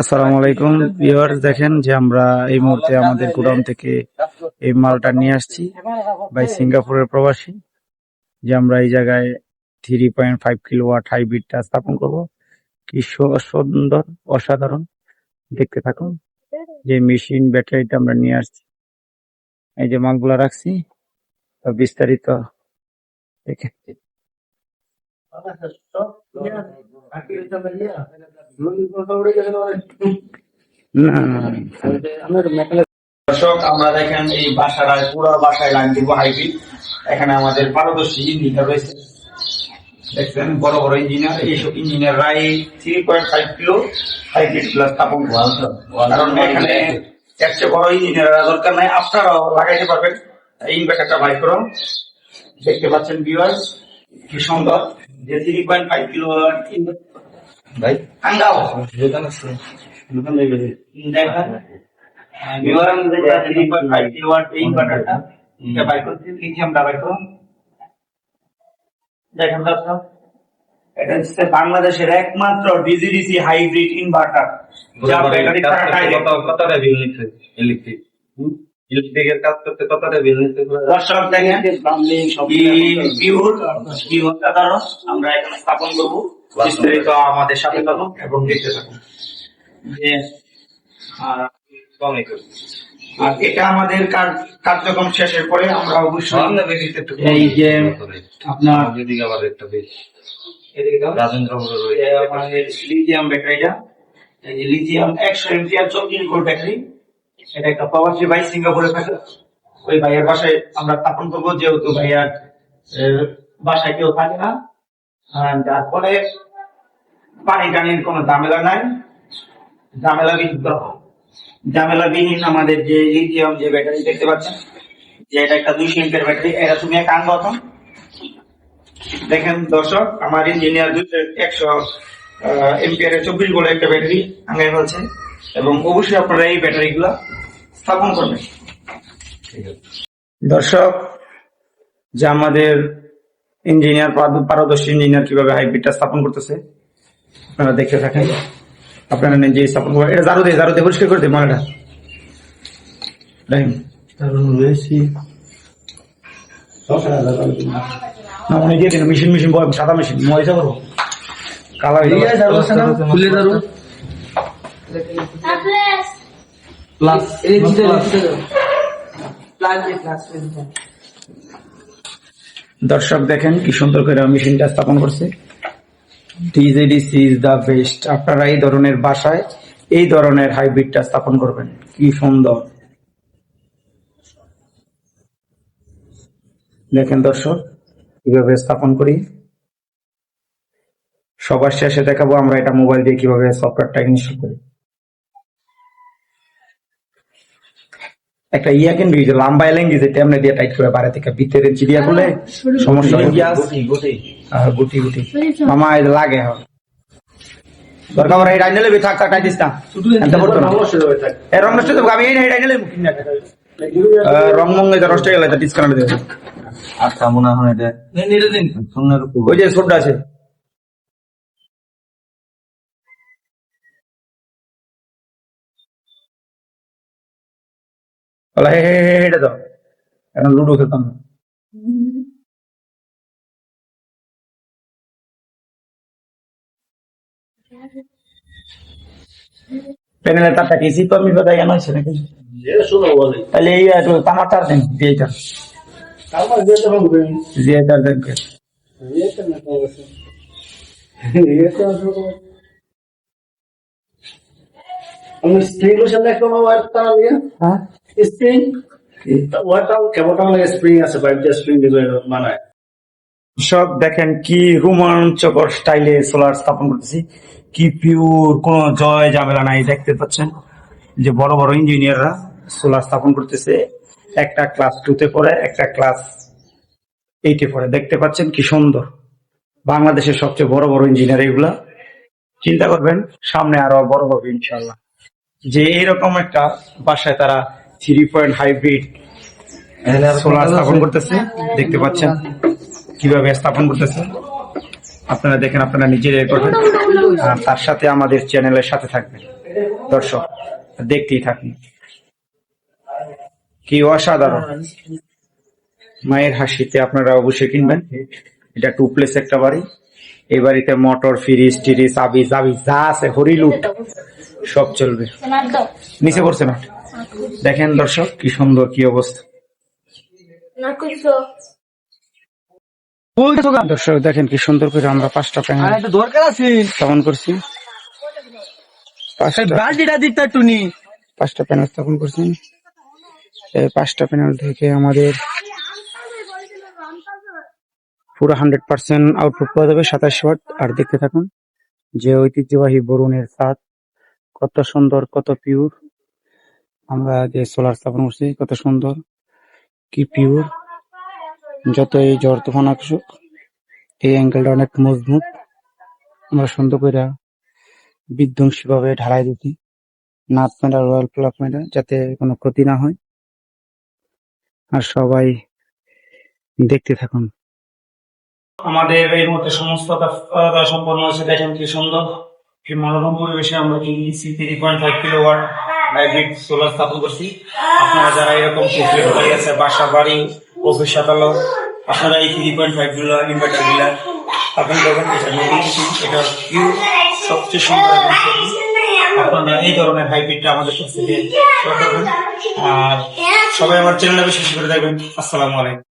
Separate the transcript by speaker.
Speaker 1: আসসালামু আলাইকুম ভিউয়ার্স দেখেন যে আমরা এই মুহূর্তে আমাদের গোডাউন থেকে এই মালটা নিয়ে আসছি বাই সিঙ্গাপুরের প্রবাসী, যে আমরা এই জায়গায় three point five kilowatt হাইব্রিডটা স্থাপন করব। কি সুন্দর, অসাধারণ, দেখতে থাকুন। যে মেশিন ব্যাটারিটা আমরা নিয়ে আসছি। এই যে মালগুলা রাখছি বিস্তারিত দেখে।
Speaker 2: দর্শক আমরা দেখেন এই বাসাটায় পুরো বাসায় লাইন দিব হাইব্রিড। এখানে আমাদের পারদর্শী ইঞ্জিনিয়ার রয়েছে। দেখছেন বড় বড় ইঞ্জিনিয়ার। এইসব ইঞ্জিনিয়াররা এই থ্রি পয়েন্ট ফাইভ কিলো হাইব্রিডগুলা স্থাপন কারণ এখানে চেয়ে বড় ইঞ্জিনিয়ার দরকার নাই। আপনারাও লাগাইতে পারবেন। ইনভার্টারটা বাই করুন। দেখতে পাচ্ছেন ভিউয়ার্স কি সুন্দর যে থ্রি পয়েন্ট ফাইভ কিলো ভাই আঙ্গাও দেখেন বিবরণ যেটা 3.5 কিলোওয়াট এই ইনভার্টারটা এটা বাই করতে লিথিয়ামটা বাই করুন। দেখেন দর্শক এটা হচ্ছে বাংলাদেশের একমাত্র ডিজিডিসি হাইব্রিড ইনভার্টার যা ব্যাটারি ছাড়া
Speaker 3: বিল নিচ্ছে ইলেকট্রিক ইলেকট্রিকের কাজ করতে কতটা বিল
Speaker 2: দর্শক দেখেন পিওর পিওরটা ধরো আমরা এখানে স্থাপন করব। বিস্তারিত আমাদের সাথে থাকুন এবং দেখতে থাকুন। আর এটা আমাদের কার- কার্যক্রম শেষের পরে আমরা অবশ্যই এই যে আপনার
Speaker 3: যদি আবার একটা বেশ।
Speaker 2: এদিকে
Speaker 3: রাজেন্দ্র
Speaker 2: আমাদের লিথিয়াম ব্যাটারিটা। এই যে লিথিয়াম একশো এমপিআর চব্বিশ ভোল্ট ব্যাটারি। এটা একটা প্রবাসী ভাই সিঙ্গাপুরে থাকে ওই ভাইয়ের বাসায় আমরা স্থাপন করব, যেহেতু ভাইয়ার বাসায় কেউ থাকে না। তারপরে পানি টানির কোনো ঝামেলা নাই। ঝামেলা বিহীন ঝামেলা বিহীন আমাদের যে লিথিয়াম যে ব্যাটারি দেখতে পাচ্ছেন, যে এটা একটা দুইশো এমপিআর ব্যাটারি এটা তুমি এক আনব দেখেন দর্শক, আমার ইঞ্জিনিয়ার দুইশো একশো এমপিআর চব্বিশ ভোল্ট একটা ব্যাটারি আঙ্গাই ফেলছে। এবং অবশ্যই আপনারা এই ব্যাটারি গুলা স্থাপন করবেন দর্শক যে আমাদের ইঞ্জিনিয়ার পারদর্শী ইঞ্জিনিয়ার কীভাবে হাইব্রিডটা স্থাপন করতেছে আপনারা দেখতে থাকেন। আপনারা নিজে স্থাপন করবেন। এটা জারু দিয়ে জারু দিয়ে পরিষ্কার করে দিই না মনে দিয়ে দিন মেশিন মেশিন সাদা মেশিন ময়সা করব কালার
Speaker 4: খুলে প্লাস
Speaker 1: দর্শক দেখেন কি সুন্দর করে মেশিনটা স্থাপন করছে। টিজেডিসি ইজ দা বেস্ট আপনারা এই ধরনের বাসায় এই ধরনের হাইব্রিডটা স্থাপন করবেন। কি সুন্দর। দেখেন দর্শক কীভাবে স্থাপন করি? সবার শেষে দেখাবো আমরা এটা মোবাইল দিয়ে কীভাবে সফটওয়্যারটা ইনস্টল করি। একটা ইয়া কিন্তু এই যে লম্বা এলেন দিয়েছে তেমনি দিয়ে টাইট করে বাইরে থেকে ভিতরে চিড়িয়া করলে সমস্যা হয় গ্যাস আর গুটি গুটি। মামা এই লাগে হ্যাঁ দরকার পড়ে থাক থাক টাইটিস না পড়তো না এ রং নষ্ট তো আমি এই না এই ডাইনে লেবি রং যে নষ্ট হয়ে গেলে ডিসকাউন্ট দেবে।
Speaker 3: আচ্ছা মনে হয় এটা
Speaker 1: ওই যে ছোটটা আছে। বলা হে হে দাও এখন লুডো খেলতাম না কি আমি কথা কেন হয়েছে নাকি? তাহলে এই তামার তার দেন দিয়ে তার দিয়ে তার দেন
Speaker 5: স্প্রিং লোশন একটা ওয়ার তারা দিয়ে
Speaker 1: হ্যাঁ?
Speaker 5: স্প্রিং লাগে স্প্রিং আছে স্প্রিং দিয়ে বানায়?
Speaker 1: সব দেখেন কি রোমাঞ্চকর স্টাইলে সোলার স্থাপন করতেছি। কি পিওর কোনো জয় ঝামেলা নাই, দেখতে পাচ্ছেন? যে বড় বড় ইঞ্জিনিয়াররা সোলার স্থাপন করতেছে। একটা ক্লাস টু তে পড়ে, একটা ক্লাস এইটে পড়ে। দেখতে পাচ্ছেন কি সুন্দর। বাংলাদেশের সবচেয়ে বড় বড় ইঞ্জিনিয়ার এগুলা। চিন্তা করবেন, সামনে আরও বড় হবে ইনশাল্লাহ যে এরকম একটা বাসায় তারা থ্রি পয়েন্ট হাইব্রিড সোলার স্থাপন করতেছে। দেখতে পাচ্ছেন কীভাবে স্থাপন করতেছে। আপনারা দেখেন আপনারা নিজেরাই করবেন আর তার সাথে আমাদের চ্যানেলের সাথে থাকবেন। দর্শক দেখতেই থাকুন। কি অসাধারণ। মায়ের হাসিতে আপনারা অবশ্যই কিনবেন। এটা টু প্লেস একটা বাড়ি। এই বাড়িতে মোটর ফ্রিজ টিরিজ চাবি চাবি যা আছে হরিলুট সব চলবে। নিচে পড়ছে না? দেখেন দর্শক কি সুন্দর কি অবস্থা। দর্শক দেখেন কি সুন্দর করে আমরা পাঁচটা
Speaker 4: আর দরকার আছে।
Speaker 1: স্থাপন করছি। পাঁচটা প্যানেল স্থাপন করছি। এই পাঁচটা প্যানেল থেকে আমাদের পুরো হান্ড্রেড পার্সেন্ট আউটপুট পাওয়া যাবে সাতাশ ওয়াট। আর দেখতে থাকুন যে ঐতিহ্যবাহী বরুণের ছাদ কত সুন্দর কত পিওর আমরা যে সোলার স্থাপন করছি, কত সুন্দর, কি পিওর যত এই ঝড় তুফান আসুক, এই অ্যাঙ্গেলটা অনেক মজবুত। আমরা সুন্দর করে বিধ্বংসী ভাবে ঢালাই দিচ্ছি, নাট মেটা রয়্যাল প্লাগ মেটা যাতে কোনো ক্ষতি না হয়। আর সবাই দেখতে থাকুন। আমাদের এই মুহূর্তে সমস্ত সম্পন্ন হয়েছে, দেখেন কি সুন্দর। কি মনোরম পরিবেশে আমরা EC three point five kilowatt hybrid solar স্থাপন করছি আপনারা যারা এরকম আছে বাসা, বাড়ি, অফিস, আদালত, আপনারা এই three point five kilo inverter আপনি দেখবেন এটা এটা পিওর সবচেয়ে সুন্দর আপনারা এই ধরনের হাইব্রিডটা আমাদের আর সবাই আমার চ্যানেলটা বেশি বেশি করে দেখবেন। আসসালামু আলাইকুম।